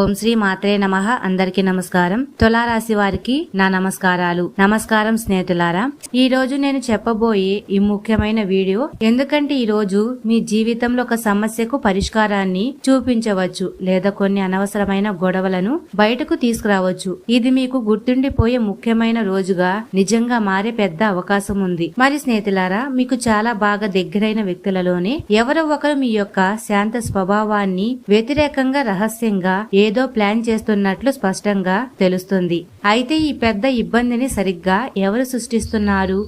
ఓం శ్రీ మాత్రే నమ. అందరికీ నమస్కారం. తులారాశి వారికి నా నమస్కారాలు. నమస్కారం స్నేహితులారా ఈ రోజు నేను చెప్పబోయే ఈ ముఖ్యమైన వీడియో ఎందుకంటే ఈ రోజు మీ జీవితంలో ఒక సమస్యకు పరిష్కారాన్ని చూపించవచ్చు లేదా కొన్ని అనవసరమైన గొడవలను బయటకు తీసుకురావచ్చు. ఇది మీకు గుర్తుండిపోయే ముఖ్యమైన రోజుగా నిజంగా మారే పెద్ద అవకాశం ఉంది. మరి స్నేహితులారా మీకు చాలా బాగా దగ్గరైన వ్యక్తులలోనే ఎవరో ఒకరు మీ యొక్క శాంత స్వభావాన్ని వ్యతిరేకంగా రహస్యంగా ఏదో ప్లాన్ చేస్తున్నట్లు స్పష్టంగా తెలుస్తుంది. అయితే ఈ పెద్ద ఇబ్బందిని సరిగ్గా ఎవరు సృష్టిస్తున్నారు?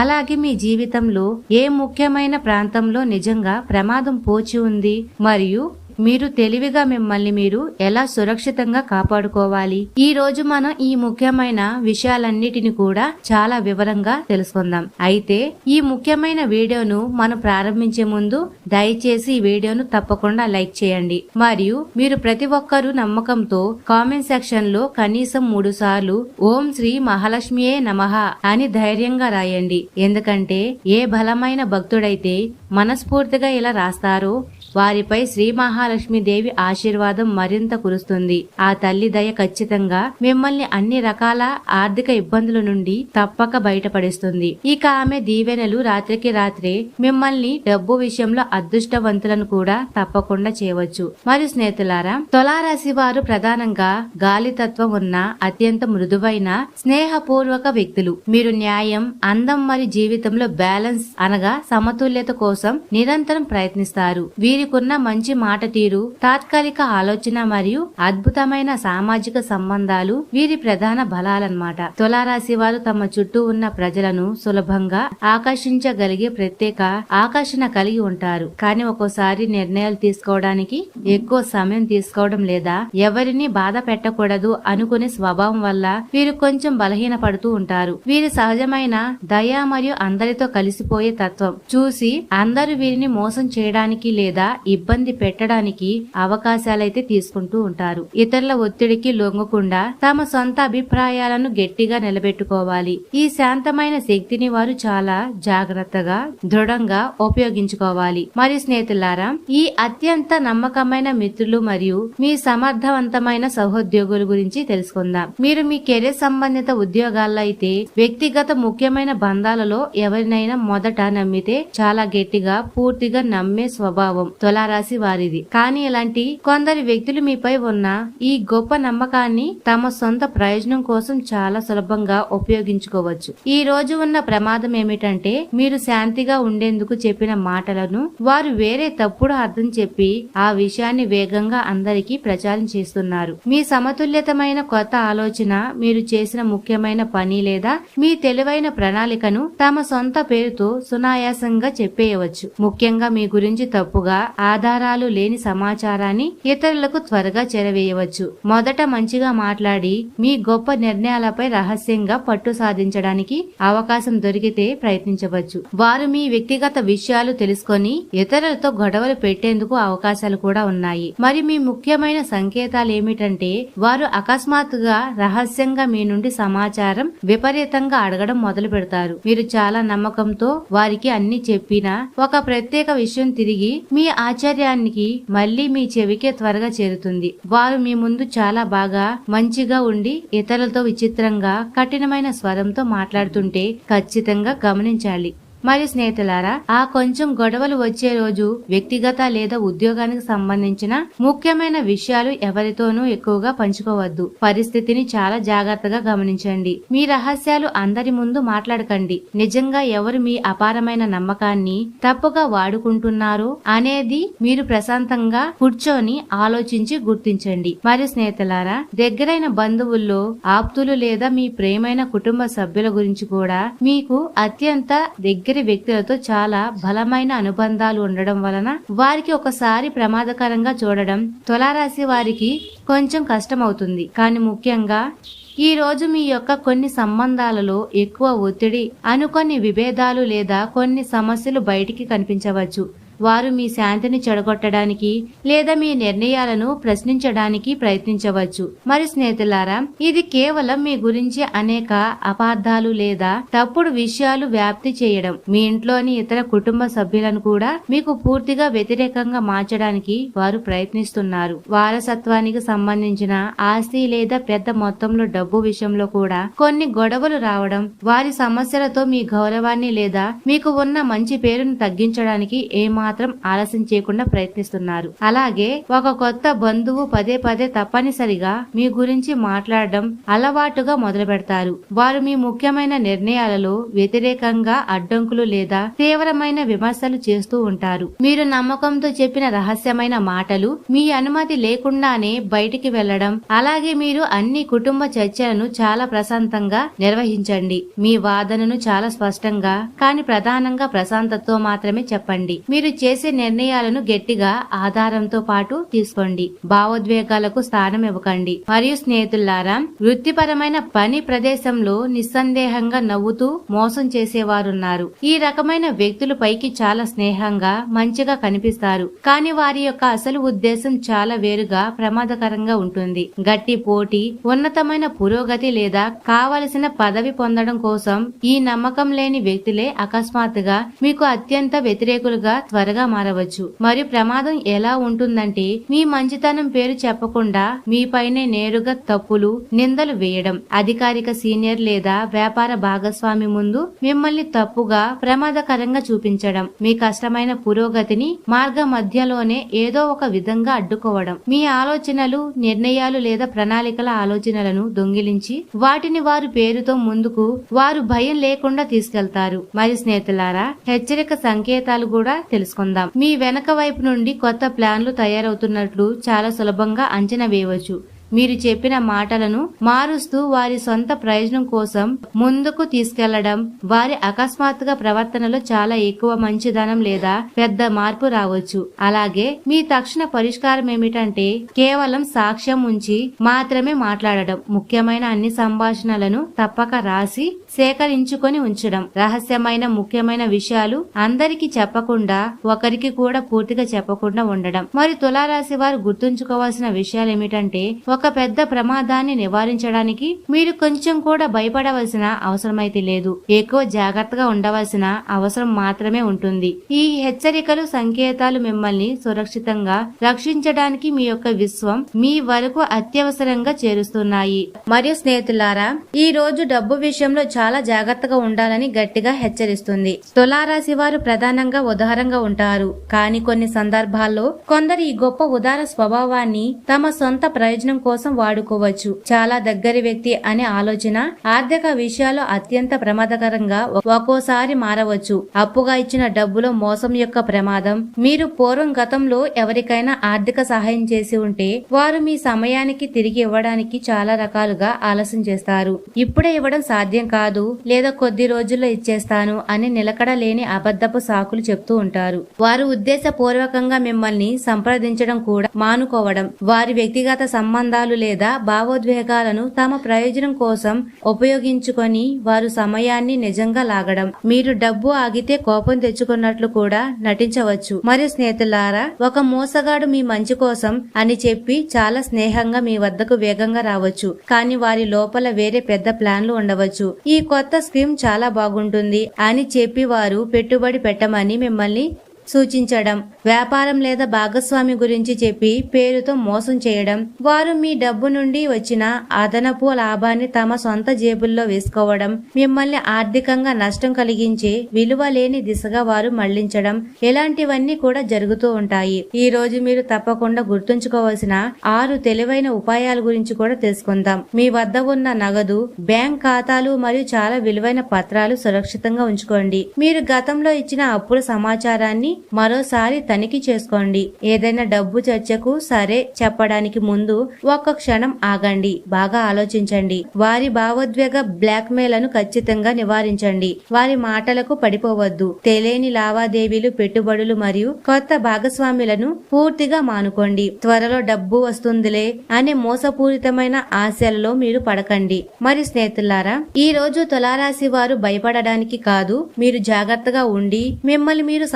అలాగే మీ జీవితంలో ఏ ముఖ్యమైన ప్రాంతంలో నిజంగా ప్రమాదం పోచి ఉంది? మరియు మీరు తెలివిగా మిమ్మల్ని మీరు ఎలా సురక్షితంగా కాపాడుకోవాలి? ఈ రోజు మనం ఈ ముఖ్యమైన విషయాలన్నిటిని కూడా చాలా వివరంగా తెలుసుకుందాం. అయితే ఈ ముఖ్యమైన వీడియోను మనం ప్రారంభించే ముందు దయచేసి ఈ వీడియోను తప్పకుండా లైక్ చేయండి. మరియు మీరు ప్రతి ఒక్కరూ నమ్మకంతో కామెంట్ సెక్షన్లో కనీసం మూడు సార్లు ఓం శ్రీ మహాలక్ష్మియే నమః అని ధైర్యంగా రాయండి. ఎందుకంటే ఏ బలమైన భక్తుడైతే మనస్ఫూర్తిగా ఇలా రాస్తారో వారిపై శ్రీ మహాలక్ష్మీదేవి ఆశీర్వాదం మరింత కురుస్తుంది. ఆ తల్లి దయ ఖచ్చితంగా మిమ్మల్ని అన్ని రకాల ఆర్థిక ఇబ్బందుల నుండి తప్పక బయటపడిస్తుంది. ఇక ఆమె దీవెనలు రాత్రికి రాత్రే మిమ్మల్ని డబ్బు విషయంలో అదృష్టవంతులను కూడా తప్పకుండా చేయవచ్చు. మరి స్నేహితులారా తులారాశి వారు ప్రధానంగా గాలి తత్వం ఉన్న అత్యంత మృదువైన స్నేహపూర్వక వ్యక్తులు. మీరు న్యాయం అందం మరియు జీవితంలో బ్యాలెన్స్ అనగా సమతుల్యత కోసం నిరంతరం ప్రయత్నిస్తారు. వీరి వీరికున్న మంచి మాట తీరు తాత్కాలిక ఆలోచన మరియు అద్భుతమైన సామాజిక సంబంధాలు వీరి ప్రధాన బలాలన్నమాట. తులారాశి వారు తమ చుట్టూ ఉన్న ప్రజలను సులభంగా ఆకర్షించగలిగే ప్రత్యేక ఆకర్షణ కలిగి ఉంటారు. కానీ ఒక్కోసారి నిర్ణయాలు తీసుకోవడానికి ఎక్కువ సమయం తీసుకోవడం లేదా ఎవరిని బాధ పెట్టకూడదు అనుకునే స్వభావం వల్ల వీరు కొంచెం బలహీన పడుతూ ఉంటారు. వీరి సహజమైన దయ మరియు అందరితో కలిసిపోయే తత్వం చూసి అందరూ వీరిని మోసం చేయడానికి లేదా ఇబ్బంది పెట్టడానికి అవకాశాలైతే తీసుకుంటూ ఉంటారు. ఇతరుల ఒత్తిడికి లొంగకుండా తమ సొంత అభిప్రాయాలను గట్టిగా నిలబెట్టుకోవాలి. ఈ శాంతమైన శక్తిని వారు చాలా జాగ్రత్తగా దృఢంగా ఉపయోగించుకోవాలి. మరి స్నేహితులారా ఈ అత్యంత నమ్మకమైన మిత్రులు మరియు మీ సమర్థవంతమైన సహోద్యోగుల గురించి తెలుసుకుందాం. మీరు మీ కెరీర్ సంబంధిత ఉద్యోగాల్లో అయితే వ్యక్తిగత ముఖ్యమైన బంధాలలో ఎవరినైనా మొదట నమ్మితే చాలా గట్టిగా పూర్తిగా నమ్మే స్వభావం తులారాశి వారిది. కానీ ఇలాంటి కొందరి వ్యక్తులు మీపై ఉన్న ఈ గొప్ప నమ్మకాన్ని తమ సొంత ప్రయోజనం కోసం చాలా సులభంగా ఉపయోగించుకోవచ్చు. ఈ రోజు ఉన్న ప్రమాదం ఏమిటంటే మీరు శాంతిగా ఉండేందుకు చెప్పిన మాటలను వారు వేరే తప్పుడు అర్థం చెప్పి ఆ విషయాన్ని వేగంగా అందరికీ ప్రచారం చేస్తున్నారు. మీ సమతుల్యతమైన కొత్త ఆలోచన మీరు చేసిన ముఖ్యమైన పని లేదా మీ తెలివైన ప్రణాళికను తమ సొంత పేరుతో సునాయాసంగా చెప్పేయవచ్చు. ముఖ్యంగా మీ గురించి తప్పుగా ఆధారాలు లేని సమాచారాన్ని ఇతరులకు త్వరగా చేరవేయవచ్చు. మొదట మంచిగా మాట్లాడి మీ గొప్ప నిర్ణయాలపై రహస్యంగా పట్టు సాధించడానికి అవకాశం దొరికితే ప్రయత్నించవచ్చు. వారు మీ వ్యక్తిగత విషయాలు తెలుసుకొని ఇతరులతో గొడవలు పెట్టేందుకు అవకాశాలు కూడా ఉన్నాయి. మరి మీ ముఖ్యమైన సంకేతాలు ఏమిటంటే వారు అకస్మాత్తుగా రహస్యంగా మీ నుండి సమాచారం విపరీతంగా అడగడం మొదలు పెడతారు. మీరు చాలా నమ్మకంతో వారికి అన్ని చెప్పినా ఒక ప్రత్యేక విషయం తిరిగి మీ ఆచార్యానికి మళ్ళీ మీ చెవికే త్వరగా చేరుతుంది. వారు మీ ముందు చాలా బాగా మంచిగా ఉండి ఇతరులతో విచిత్రంగా కఠినమైన స్వరంతో మాట్లాడుతుంటే ఖచ్చితంగా గమనించాలి. మరి స్నేహితులారా ఆ కొంచెం గొడవలు వచ్చే రోజు వ్యక్తిగత లేదా ఉద్యోగానికి సంబంధించిన ముఖ్యమైన విషయాలు ఎవరితోనూ ఎక్కువగా పంచుకోవద్దు. పరిస్థితిని చాలా జాగ్రత్తగా గమనించండి. మీ రహస్యాలు అందరి ముందు మాట్లాడకండి. నిజంగా ఎవరు మీ అపారమైన నమ్మకాన్ని తప్పుగా వాడుకుంటున్నారు అనేది మీరు ప్రశాంతంగా కూర్చొని ఆలోచించి గుర్తించండి. మరి స్నేహితులారా దగ్గరైన బంధువుల్లో ఆప్తులు లేదా మీ ప్రేమైన కుటుంబ సభ్యుల గురించి కూడా మీకు అత్యంత దగ్గర వ్యక్తులతో చాలా బలమైన అనుబంధాలు ఉండడం వలన వారికి ఒకసారి ప్రమాదకరంగా చూడడం తులారాశి వారికి కొంచెం కష్టమవుతుంది. కానీ ముఖ్యంగా ఈ రోజు మీ యొక్క కొన్ని సంబంధాలలో ఎక్కువ ఒత్తిడి అనుకొన్ని విభేదాలు లేదా కొన్ని సమస్యలు బయటికి కనిపించవచ్చు. వారు మీ శాంతిని చెడగొట్టడానికి లేదా మీ నిర్ణయాలను ప్రశ్నించడానికి ప్రయత్నించవచ్చు. మరి స్నేహితులారా ఇది కేవలం మీ గురించి అనేక అపార్థాలు లేదా తప్పుడు విషయాలు వ్యాప్తి చేయడం. మీ ఇంట్లోని ఇతర కుటుంబ సభ్యులను కూడా మీకు పూర్తిగా వ్యతిరేకంగా మార్చడానికి వారు ప్రయత్నిస్తున్నారు. వారసత్వానికి సంబంధించిన ఆస్తి లేదా పెద్ద మొత్తంలో డబ్బు విషయంలో కూడా కొన్ని గొడవలు రావడం వారి సమస్యలతో మీ గౌరవాన్ని లేదా మీకు ఉన్న మంచి పేరును తగ్గించడానికి ఏమాత్రం ఆలస్యం చేయకుండా ప్రయత్నిస్తున్నారు. అలాగే ఒక కొత్త బంధువు పదే పదే తప్పనిసరిగా మీ గురించి మాట్లాడడం అలవాటుగా మొదలు పెడతారు వారు మీ ముఖ్యమైన నిర్ణయాలలో వ్యతిరేకంగా అడ్డంకులు లేదా తీవ్రమైన విమర్శలు చేస్తూ ఉంటారు. మీరు నమ్మకంతో చెప్పిన రహస్యమైన మాటలు మీ అనుమతి లేకుండానే బయటికి వెళ్ళడం అలాగే మీరు అన్ని కుటుంబ చర్చలను చాలా ప్రశాంతంగా నిర్వహించండి. మీ వాదనను చాలా స్పష్టంగా కానీ ప్రధానంగా ప్రశాంతతో మాత్రమే చెప్పండి. మీరు చేసే నిర్ణయాలను గట్టిగా ఆధారంతో పాటు తీసుకోండి. భావోద్వేగాలకు స్థానం ఇవ్వకండి. మరియు స్నేహితులారా వృత్తిపరమైన పని ప్రదేశంలో నిస్సందేహంగా నవ్వుతూ మోసం చేసేవారున్నారు. ఈ రకమైన వ్యక్తులు పైకి చాలా స్నేహంగా మంచిగా కనిపిస్తారు. కానీ వారి యొక్క అసలు ఉద్దేశం చాలా వేరుగా ప్రమాదకరంగా ఉంటుంది. గట్టి పోటీ ఉన్నతమైన పురోగతి లేదా కావలసిన పదవి పొందడం కోసం ఈ నమ్మకం లేని వ్యక్తులే అకస్మాత్తుగా మీకు అత్యంత వ్యతిరేకులుగా త్వరగా మారవచ్చు. మరియు ప్రమాదం ఎలా ఉంటుందంటే మీ మంచితనం పేరు చెప్పకుండా మీపైనే నేరుగా తప్పులు నిందలు వేయడం. అధికారిక సీనియర్ లేదా వ్యాపార భాగస్వామి ముందు మిమ్మల్ని తప్పుగా ప్రమాదకరంగా చూపించడం. మీ కష్టమైన పురోగతిని మార్గ మధ్యలోనే ఏదో ఒక విధంగా అడ్డుకోవడం. మీ ఆలోచనలు నిర్ణయాలు లేదా ప్రణాళికల ఆలోచనలను దొంగిలించి వాటిని వారు పేరుతో ముందుకు వారు భయం లేకుండా తీసుకెళ్తారు. మరి స్నేహితులారా హెచ్చరిక సంకేతాలు కూడా తెలుసు తెలుసుకుందాం. మీ వెనక వైపు నుండి కొత్త ప్లాన్లు తయారవుతున్నట్లు చాలా సులభంగా అంచనా వేయవచ్చు. మీరు చెప్పిన మాటలను మారుస్తూ వారి సొంత ప్రయోజనం కోసం ముందుకు తీసుకెళ్ళడం వారి అకస్మాత్తుగా ప్రవర్తనలో చాలా ఎక్కువ మంచిదనం లేదా పెద్ద మార్పు రావచ్చు. అలాగే మీ తక్షణ పరిష్కారం ఏమిటంటే కేవలం సాక్ష్యం ఉంచి మాత్రమే మాట్లాడడం ముఖ్యమైన అన్ని సంభాషణలను తప్పక రాసి సేకరించుకొని ఉంచడం. రహస్యమైన ముఖ్యమైన విషయాలు అందరికీ చెప్పకుండా ఒకరికి కూడా పూర్తిగా చెప్పకుండా ఉండడం. మరి తులారాశి వారు గుర్తుంచుకోవాల్సిన విషయాలు ఏమిటంటే ఒక పెద్ద ప్రమాదాన్ని నివారించడానికి మీరు కొంచెం కూడా భయపడవలసిన అవసరమైతే లేదు. ఎక్కువ జాగ్రత్తగా ఉండవలసిన అవసరం మాత్రమే ఉంటుంది. ఈ హెచ్చరికలు సంకేతాలు మిమ్మల్ని సురక్షితంగా రక్షించడానికి మీ యొక్క విశ్వం మీ వరకు అత్యవసరంగా చేరుస్తున్నాయి. మరియు స్నేహితులారా ఈ రోజు డబ్బు విషయంలో చాలా జాగ్రత్తగా ఉండాలని గట్టిగా హెచ్చరిస్తుంది. తులారాశి వారు ప్రధానంగా ఉదారంగా ఉంటారు. కానీ కొన్ని సందర్భాల్లో కొందరు ఈ గొప్ప ఉదార స్వభావాన్ని తమ సొంత ప్రయోజనం కోసం వాడుకోవచ్చు. చాలా దగ్గరి వ్యక్తి అనే ఆలోచన ఆర్థిక విషయాలు అత్యంత ప్రమాదకరంగా ఒక్కోసారి మారవచ్చు. అప్పుగా ఇచ్చిన డబ్బులో మోసం యొక్క ప్రమాదం. మీరు పూర్వం గతంలో ఎవరికైనా ఆర్థిక సహాయం చేసి ఉంటే వారు మీ సమయానికి తిరిగి ఇవ్వడానికి చాలా రకాలుగా ఆలస్యం చేస్తారు. ఇప్పుడే ఇవ్వడం సాధ్యం కాదు లేదా కొద్ది రోజుల్లో ఇచ్చేస్తాను అని నిలకడ లేని అబద్ధపు సాకులు చెప్తూ ఉంటారు. వారు ఉద్దేశపూర్వకంగా మిమ్మల్ని సంప్రదించడం కూడా మానుకోవడం. వారి వ్యక్తిగత సంబంధాలు లేదా భావోద్వేగాలను తమ ప్రయోజనం కోసం ఉపయోగించుకొని వారు సమయాన్ని నిజంగా లాగడం. మీరు డబ్బు ఆగితే కోపం తెచ్చుకున్నట్లు కూడా నటించవచ్చు. మరియు స్నేహితులారా ఒక మోసగాడు మీ మంచి కోసం అని చెప్పి చాలా స్నేహంగా మీ వద్దకు వేగంగా రావచ్చు. కానీ వారి లోపల వేరే పెద్ద ప్లాన్లు ఉండవచ్చు. ఈ కొత్త స్కీమ్ చాలా బాగుంటుంది అని చెప్పి వారు పెట్టుబడి పెట్టమని మిమ్మల్ని సూచించడం వ్యాపారం లేదా భాగస్వామి గురించి చెప్పి పేరుతో మోసం చేయడం. వారు మీ డబ్బు నుండి వచ్చిన అదనపు లాభాన్ని తమ సొంత జేబుల్లో వేసుకోవడం మిమ్మల్ని ఆర్థికంగా నష్టం కలిగించే విలువ లేని దిశగా వారు మళ్ళించడం ఇలాంటివన్నీ కూడా జరుగుతూ ఉంటాయి. ఈ రోజు మీరు తప్పకుండా గుర్తుంచుకోవాల్సిన ఆరు తెలివైన ఉపాయాల గురించి కూడా తెలుసుకుందాం. మీ వద్ద ఉన్న నగదు బ్యాంక్ ఖాతాలు మరియు చాలా విలువైన పత్రాలు సురక్షితంగా ఉంచుకోండి. మీరు గతంలో ఇచ్చిన అప్పుల సమాచారాన్ని మరోసారి తనిఖీ చేసుకోండి. ఏదైనా డబ్బు చర్చకు సరే చెప్పడానికి ముందు ఒక్క క్షణం ఆగండి. బాగా ఆలోచించండి. వారి భావోద్వేగ బ్లాక్ మెయిల్ను ఖచ్చితంగా నివారించండి. వారి మాటలకు పడిపోవద్దు. తెలియని లావాదేవీలు పెట్టుబడులు మరియు కొత్త భాగస్వాములను పూర్తిగా మానుకోండి. త్వరలో డబ్బు వస్తుందిలే అనే మోసపూరితమైన ఆశలలో మీరు పడకండి. మరి స్నేహితులారా ఈ రోజు తులారాశి వారు భయపడడానికి కాదు మీరు జాగ్రత్తగా ఉండి మిమ్మల్ని మీరు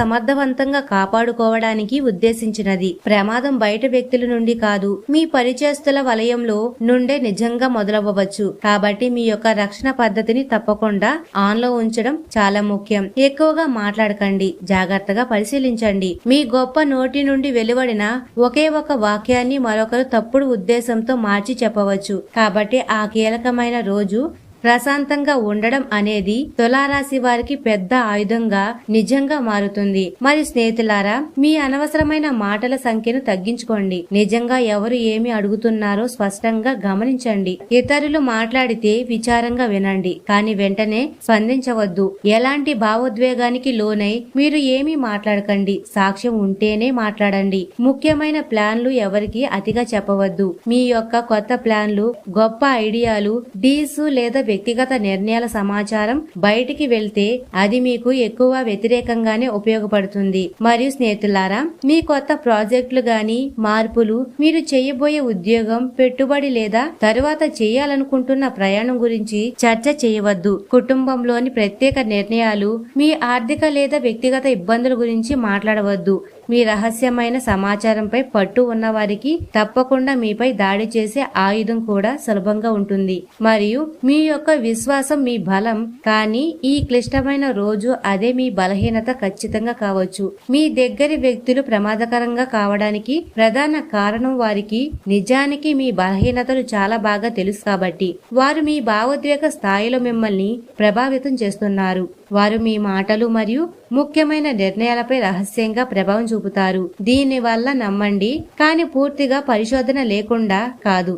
సమర్థవంతంగా కాపాడుకోవడానికి ఉద్దేశించినది. ప్రమాదం బయట వ్యక్తుల నుండి కాదు మీ పరిచేస్తుల వలయంలో నుండే నిజంగా మొదలవ్వవచ్చు. కాబట్టి మీ యొక్క రక్షణ పద్ధతిని తప్పకుండా ఆన్లో ఉంచడం చాలా ముఖ్యం. ఎక్కువగా మాట్లాడకండి జాగ్రత్తగా పరిశీలించండి. మీ గొప్ప నోటి నుండి వెలువడిన ఒకే ఒక వాక్యాన్ని మరొకరు తప్పుడు ఉద్దేశంతో మార్చి చెప్పవచ్చు. కాబట్టి ఆ కీలకమైన రోజు ప్రశాంతంగా ఉండడం అనేది తులారాశి వారికి పెద్ద ఆయుధంగా నిజంగా మారుతుంది. మరి స్నేహితులారా మీ అనవసరమైన మాటల సంఖ్యను తగ్గించుకోండి. నిజంగా ఎవరు ఏమి అడుగుతున్నారో స్పష్టంగా గమనించండి. ఇతరులు మాట్లాడితే విచారంగా వినండి. కానీ వెంటనే స్పందించవద్దు. ఎలాంటి భావోద్వేగానికి లోనై మీరు ఏమీ మాట్లాడకండి. సాక్ష్యం ఉంటేనే మాట్లాడండి. ముఖ్యమైన ప్లాన్లు ఎవరికి అతిగా చెప్పవద్దు. మీ యొక్క కొత్త ప్లాన్లు గొప్ప ఐడియాలు డీల్స్ లేదా వ్యక్తిగత నిర్ణయాల సమాచారం బయటికి వెళ్తే అది మీకు ఎక్కువ వ్యతిరేకంగానే ఉపయోగపడుతుంది. మరియు స్నేహితులారా మీ కొత్త ప్రాజెక్టులు గాని మార్పులు మీరు చేయబోయే ఉద్యోగం పెట్టుబడి లేదా తరువాత చేయాలనుకుంటున్న ప్రయాణం గురించి చర్చ చేయవద్దు. కుటుంబంలోని ప్రత్యేక నిర్ణయాలు మీ ఆర్థిక లేదా వ్యక్తిగత ఇబ్బందుల గురించి మాట్లాడవద్దు. మీ రహస్యమైన సమాచారంపై పట్టు ఉన్న వారికి తప్పకుండా మీపై దాడి చేసే ఆయుధం కూడా సులభంగా ఉంటుంది. మరియు మీ యొక్క విశ్వాసం మీ బలం కానీ ఈ క్లిష్టమైన రోజు అదే మీ బలహీనత ఖచ్చితంగా కావచ్చు. మీ దగ్గరి వ్యక్తులు ప్రమాదకరంగా కావడానికి ప్రధాన కారణం వారికి నిజానికి మీ బలహీనతలు చాలా బాగా తెలుసు కాబట్టి. వారు మీ భావోద్వేగ స్థాయిలో మిమ్మల్ని ప్రభావితం చేస్తున్నారు. వారు మీ మాటలు మరియు ముఖ్యమైన నిర్ణయాలపై రహస్యంగా ప్రభావం చూపుతారు. దీని వల్ల నమ్మండి కానీ పూర్తిగా పరిశోధన లేకుండా కాదు.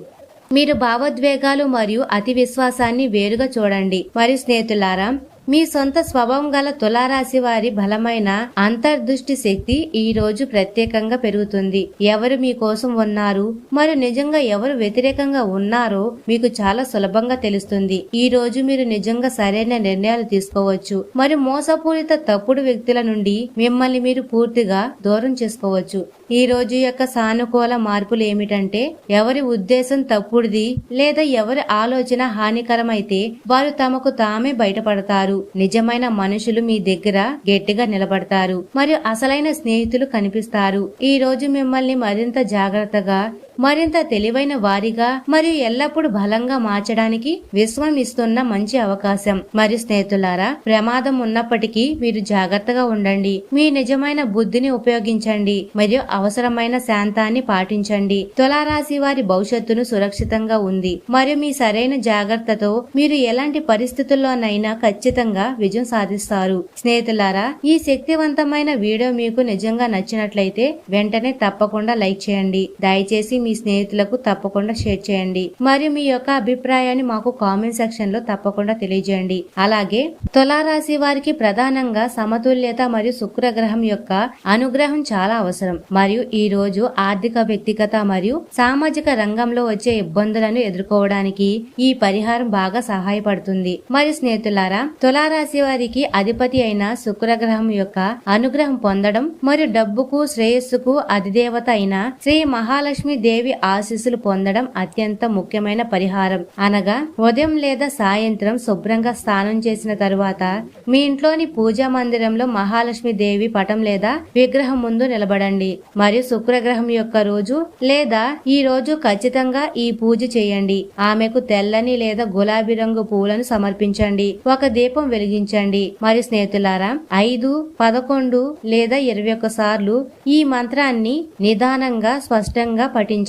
మీరు భావోద్వేగాలు మరియు అతి విశ్వాసాన్ని వేరుగా చూడండి. మరియు స్నేహితులారా మీ సొంత స్వభావం గల తులారాశి వారి బలమైన అంతర్దృష్టి శక్తి ఈ రోజు ప్రత్యేకంగా పెరుగుతుంది. ఎవరు మీ కోసం ఉన్నారు? మరియు నిజంగా ఎవరు వ్యతిరేకంగా ఉన్నారో మీకు చాలా సులభంగా తెలుస్తుంది. ఈ రోజు మీరు నిజంగా సరైన నిర్ణయాలు తీసుకోవచ్చు. మరియు మోసపూరిత తప్పుడు వ్యక్తుల నుండి మిమ్మల్ని మీరు పూర్తిగా దూరం చేసుకోవచ్చు. ఈ రోజు యొక్క సానుకూల మార్పులు ఏమిటంటే ఎవరి ఉద్దేశం తప్పుడుది లేదా ఎవరి ఆలోచన హానికరమైతే వారు తమకు తామే బయటపడతారు. నిజమైన మనుషులు మీ దగ్గర గట్టిగా నిలబడతారు. మరియు అసలైన స్నేహితులు కనిపిస్తారు. ఈ రోజు మిమ్మల్ని మరింత జాగ్రత్తగా మరింత తెలివైన వారిగా మరియు ఎల్లప్పుడూ బలంగా మార్చడానికి విశ్వం ఇస్తున్న మంచి అవకాశం. మరియు స్నేహితులారా ప్రమాదం ఉన్నప్పటికీ మీరు జాగ్రత్తగా ఉండండి. మీ నిజమైన బుద్ధిని ఉపయోగించండి. మరియు అవసరమైన శాంతాన్ని పాటించండి. తులారాశి వారి భవిష్యత్తును సురక్షితంగా ఉంది. మరియు మీ సరైన జాగ్రత్తతో మీరు ఎలాంటి పరిస్థితుల్లోనైనా ఖచ్చితంగా విజయం సాధిస్తారు. స్నేహితులారా ఈ శక్తివంతమైన వీడియో మీకు నిజంగా నచ్చినట్లయితే వెంటనే తప్పకుండా లైక్ చేయండి. దయచేసి మీ స్నేహితులకు తప్పకుండా షేర్ చేయండి. మరియు మీ యొక్క అభిప్రాయాన్ని మాకు కామెంట్ సెక్షన్లో తప్పకుండా తెలియజేయండి. అలాగే తులారాశి వారికి ప్రధానంగా సమతుల్యత మరియు శుక్రగ్రహం యొక్క అనుగ్రహం చాలా అవసరం. మరియు ఈ రోజు ఆర్థిక వ్యక్తిగత మరియు సామాజిక రంగంలో వచ్చే ఇబ్బందులను ఎదుర్కోవడానికి ఈ పరిహారం బాగా సహాయపడుతుంది. మరియు స్నేహితులారా తులారాశి వారికి అధిపతి అయిన శుక్రగ్రహం యొక్క అనుగ్రహం పొందడం మరియు డబ్బుకు శ్రేయస్సుకు అధిదేవత అయిన శ్రీ మహాలక్ష్మి దేవి దేవి ఆశీస్సులు పొందడం అత్యంత ముఖ్యమైన పరిహారం. అనగా ఉదయం లేదా సాయంత్రం శుభ్రంగా స్నానం చేసిన తరువాత మీ ఇంట్లోని పూజా మందిరంలో మహాలక్ష్మి దేవి పటం లేదా విగ్రహం ముందు నిలబడండి. మరియు శుక్రగ్రహం యొక్క రోజు లేదా ఈ రోజు ఖచ్చితంగా ఈ పూజ చేయండి. ఆమెకు తెల్లని లేదా గులాబీ రంగు పూలను సమర్పించండి. ఒక దీపం వెలిగించండి. మరియు స్నేహితులారా ఐదు పదకొండు లేదా ఇరవై ఒక్క సార్లు ఈ మంత్రాన్ని నిదానంగా స్పష్టంగా పఠించండి.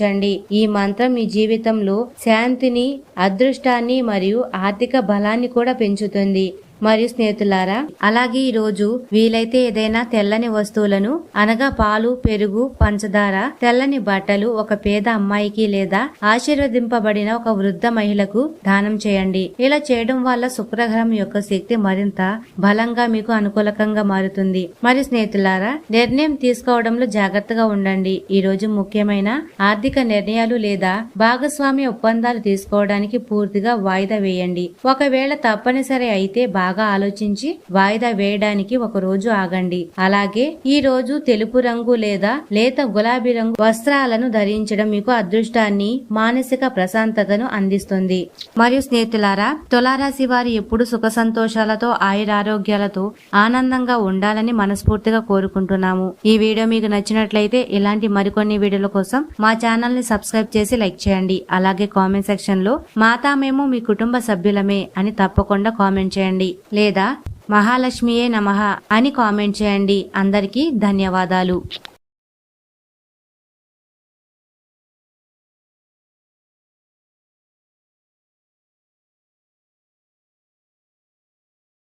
ఈ మంత్రం మీ జీవితంలో శాంతిని అదృష్టాన్ని మరియు ఆర్థిక బలాన్ని కూడా పెంచుతుంది. మరియు స్నేహితులారా అలాగే ఈ రోజు వీలైతే ఏదైనా తెల్లని వస్తువులను అనగా పాలు పెరుగు పంచదార తెల్లని బట్టలు ఒక పేద అమ్మాయికి లేదా ఆశీర్వదింపబడిన ఒక వృద్ధ మహిళకు దానం చేయండి. ఇలా చేయడం వల్ల శుక్రగ్రహం యొక్క శక్తి మరింత బలంగా మీకు అనుకూలకంగా మారుతుంది. మరియు స్నేహితులారా నిర్ణయం తీసుకోవడంలో జాగ్రత్తగా ఉండండి. ఈ రోజు ముఖ్యమైన ఆర్థిక నిర్ణయాలు లేదా భాగస్వామ్య ఒప్పందాలు తీసుకోవడానికి పూర్తిగా వాయిదా వేయండి. ఒకవేళ తప్పనిసరి అయితే భాగ బాగా ఆలోచించి వాయిదా వేయడానికి ఒక రోజు ఆగండి. అలాగే ఈ రోజు తెలుపు రంగు లేదా లేత గులాబీ రంగు వస్త్రాలను ధరించడం మీకు అదృష్టాన్ని మానసిక ప్రశాంతతను అందిస్తుంది. మరియు స్నేహితులారా తులారాశి వారి ఎప్పుడు సుఖ సంతోషాలతో ఆయురారోగ్యాలతో ఆనందంగా ఉండాలని మనస్ఫూర్తిగా కోరుకుంటున్నాము. ఈ వీడియో మీకు నచ్చినట్లయితే ఇలాంటి మరికొన్ని వీడియోల కోసం మా ఛానల్ని సబ్స్క్రైబ్ చేసి లైక్ చేయండి. అలాగే కామెంట్ సెక్షన్లో మాతా మేము మీ కుటుంబ సభ్యులమే అని తప్పకుండా కామెంట్ చేయండి. లేదా మహాలక్ష్మియే నమః అని కామెంట్ చేయండి. అందరికీ ధన్యవాదాలు.